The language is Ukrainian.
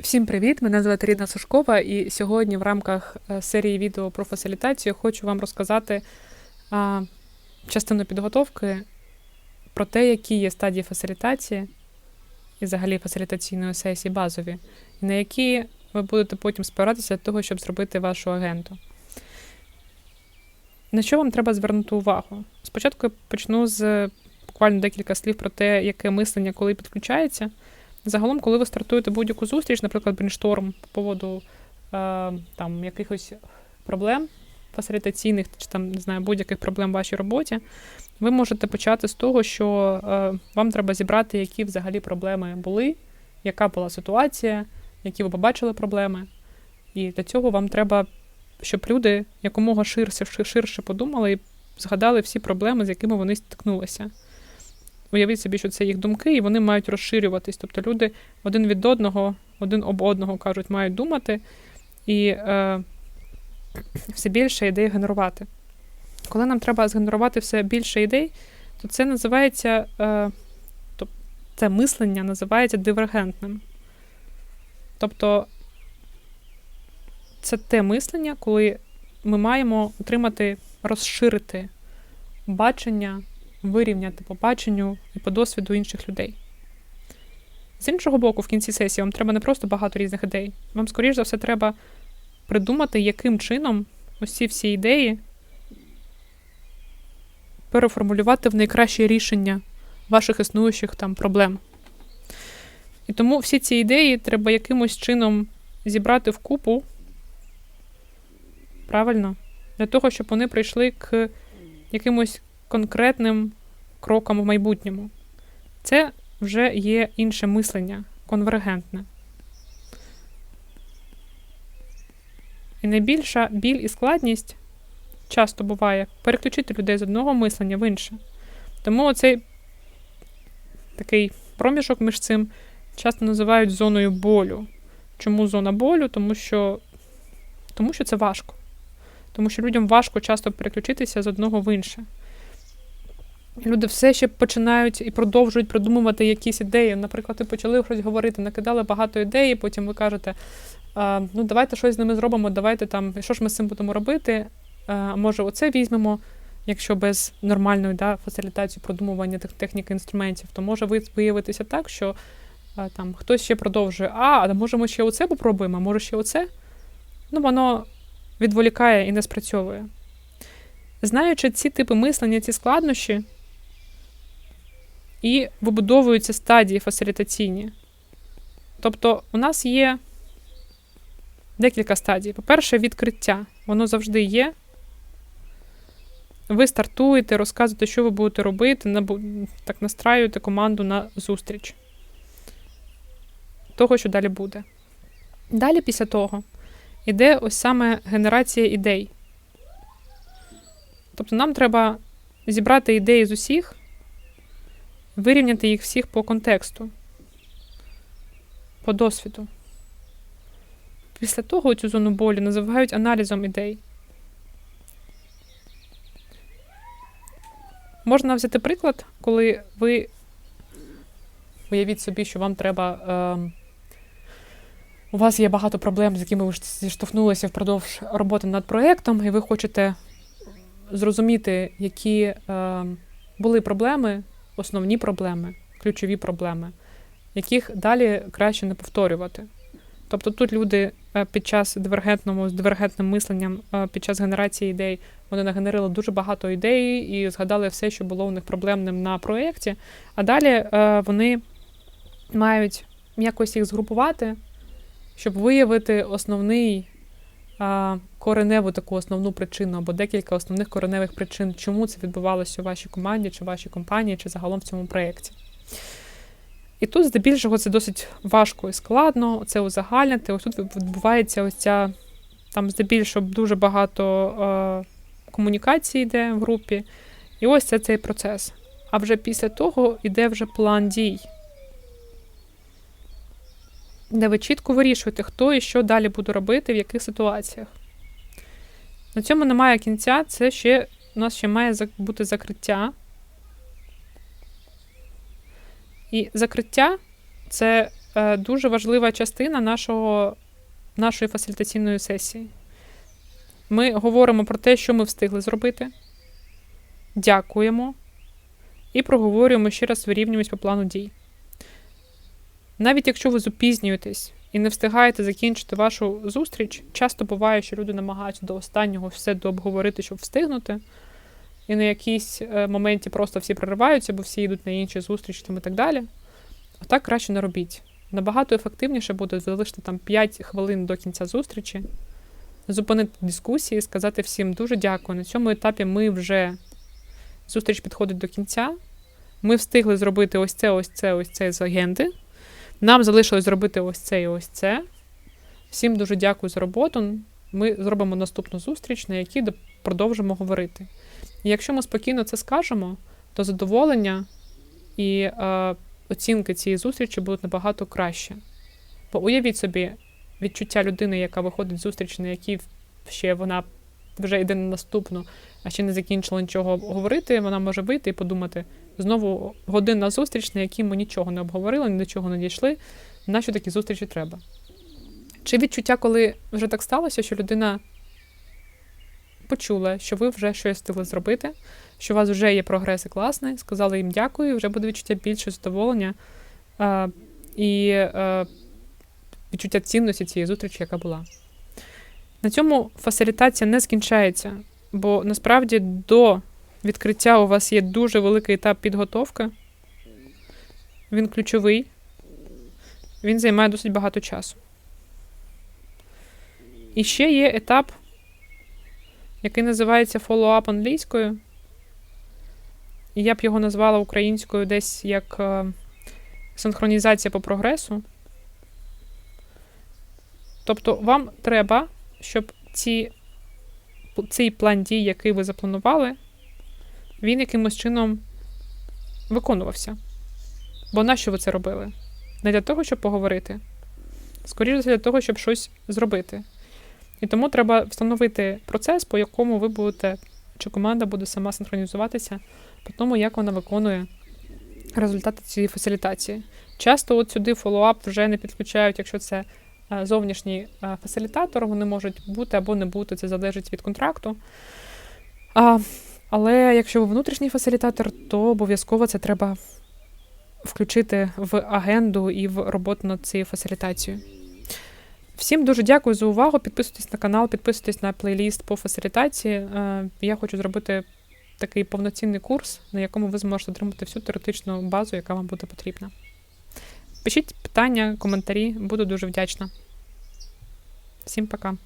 Всім привіт! Мене звати Рідна Сушкова, і сьогодні в рамках е, серії відео про фасилітацію хочу вам розказати а, частину підготовки про те, які є стадії фасилітації і взагалі фасилітаційної сесії базові, і на які ви будете потім спиратися для того, щоб зробити вашу агенту. На що вам треба звернути увагу? Спочатку я почну з буквально декілька слів про те, яке мислення коли підключається. Загалом, коли ви стартуєте будь-яку зустріч, наприклад, брейншторм по поводу е, там, якихось проблем фасилітаційних чи там, не знаю, будь-яких проблем в вашій роботі, ви можете почати з того, що е, вам треба зібрати, які взагалі проблеми були, яка була ситуація, які ви побачили проблеми. І для цього вам треба, щоб люди якомога ширше, ширше подумали і згадали всі проблеми, з якими вони стикнулися. Уявіть собі, що це їх думки, і вони мають розширюватись. Тобто люди один від одного, один об одного кажуть, мають думати і е, все більше ідей генерувати. Коли нам треба згенерувати все більше ідей, то це називається, е, це мислення називається дивергентним. Тобто це те мислення, коли ми маємо отримати, розширити бачення вирівняти по баченню і по досвіду інших людей. З іншого боку, в кінці сесії вам треба не просто багато різних ідей. Вам, скоріш за все, треба придумати, яким чином ці всі ідеї переформулювати в найкраще рішення ваших існуючих там проблем. І тому всі ці ідеї треба якимось чином зібрати в купу, правильно, для того, щоб вони прийшли к якимось конкретним кроком в майбутньому. Це вже є інше мислення, конвергентне. І найбільша біль і складність часто буває переключити людей з одного мислення в інше. Тому оцей такий проміжок між цим часто називають зоною болю. Чому зона болю? Тому що, Тому що це важко. Тому що людям важко часто переключитися з одного в інше. Люди все ще починають і продовжують придумувати якісь ідеї. Наприклад, ви почали щось говорити, накидали багато ідей, потім ви кажете, ну давайте щось з ними зробимо, давайте там, що ж ми з цим будемо робити? Може, оце візьмемо, якщо без нормальної да, фасилітації продумування тих технік інструментів, то може виявитися так, що там хтось ще продовжує, а, а може ми ще оце попробуємо, а може ще оце? Ну, воно відволікає і не спрацьовує. Знаючи ці типи мислення, ці складнощі і вибудовуються стадії фасилітаційні. Тобто, у нас є декілька стадій. По-перше, відкриття. Воно завжди є. Ви стартуєте, розказуєте, що ви будете робити, так настраюєте команду на зустріч. Того, що далі буде. Далі, після того, йде ось саме генерація ідей. Тобто нам треба зібрати ідеї з усіх вирівняти їх всіх по контексту, по досвіду. Після того цю зону болі називають аналізом ідей. Можна взяти приклад, коли ви уявіть собі, що вам треба. Е, у вас є багато проблем, з якими ви зіштовхнулися впродовж роботи над проєктом, і ви хочете зрозуміти, які е, були проблеми, основні проблеми, ключові проблеми, яких далі краще не повторювати. Тобто тут люди е, під час дивергентному з дивергентним мисленням, е, під час генерації ідей, вони нагенерили дуже багато ідей і згадали все, що було у них проблемним на проєкті. А далі е, вони мають якось їх згрупувати, щоб виявити основний кореневу таку основну причину або декілька основних кореневих причин, чому це відбувалося у вашій команді, чи вашій компанії, чи загалом в цьому проєкті. І тут, здебільшого, це досить важко і складно, це узагальнити. Ось тут відбувається ось ця, там здебільшого дуже багато е, комунікацій йде в групі. І ось це цей процес. А вже після того йде вже план дій де ви чітко вирішуєте, хто і що далі буде робити, в яких ситуаціях. На цьому немає кінця, це ще у нас ще має бути закриття. І закриття це е, дуже важлива частина нашого, нашої фасилітаційної сесії. Ми говоримо про те, що ми встигли зробити, дякуємо і проговорюємо ще раз вирівнюємось по плану дій. Навіть якщо ви запізнюєтесь і не встигаєте закінчити вашу зустріч, часто буває, що люди намагаються до останнього все дообговорити, щоб встигнути. І на якійсь е, моменті просто всі прориваються, бо всі йдуть на інші зустрічі там і так далі. Отак краще не робіть. Набагато ефективніше буде залишити там 5 хвилин до кінця зустрічі, зупинити дискусії, сказати всім дуже дякую. На цьому етапі ми вже зустріч підходить до кінця. Ми встигли зробити ось це, ось це, ось це з агенди. Нам залишилось зробити ось це і ось це. Всім дуже дякую за роботу. Ми зробимо наступну зустріч, на якій продовжимо говорити. І якщо ми спокійно це скажемо, то задоволення і е, оцінки цієї зустрічі будуть набагато краще. Бо уявіть собі відчуття людини, яка виходить з зустрічі, на якій ще вона вже йде на наступну, а ще не закінчила нічого говорити, вона може вийти і подумати: знову годинна зустріч, на якій ми нічого не обговорили, ні до чого не дійшли. Нащо такі зустрічі треба? Чи відчуття, коли вже так сталося, що людина почула, що ви вже щось встигли зробити, що у вас вже є прогрес і класний, сказали їм дякую, вже буде відчуття більше задоволення е, і е, відчуття цінності цієї зустрічі, яка була. На цьому фасилітація не скінчається, бо насправді до відкриття у вас є дуже великий етап підготовки. Він ключовий, він займає досить багато часу. І ще є етап, який називається follow-up англійською. І я б його назвала українською десь як е, синхронізація по прогресу. Тобто, вам треба, щоб ці, цей план дій, який ви запланували, він якимось чином виконувався. Бо нащо ви це робили? Не для того, щоб поговорити. Скоріше для того, щоб щось зробити. І тому треба встановити процес, по якому ви будете, чи команда буде сама синхронізуватися по тому, як вона виконує результати цієї фасилітації. Часто от сюди фоллоуап вже не підключають, якщо це е, зовнішній е, фасилітатор, вони можуть бути або не бути, це залежить від контракту. Але якщо ви внутрішній фасилітатор, то обов'язково це треба включити в агенду і в роботу над цією фасилітацією. Всім дуже дякую за увагу. Підписуйтесь на канал, підписуйтесь на плейліст по фасилітації. Е, Я хочу зробити такий повноцінний курс, на якому ви зможете отримати всю теоретичну базу, яка вам буде потрібна. Пишіть питання, коментарі, буду дуже вдячна. Всім пока.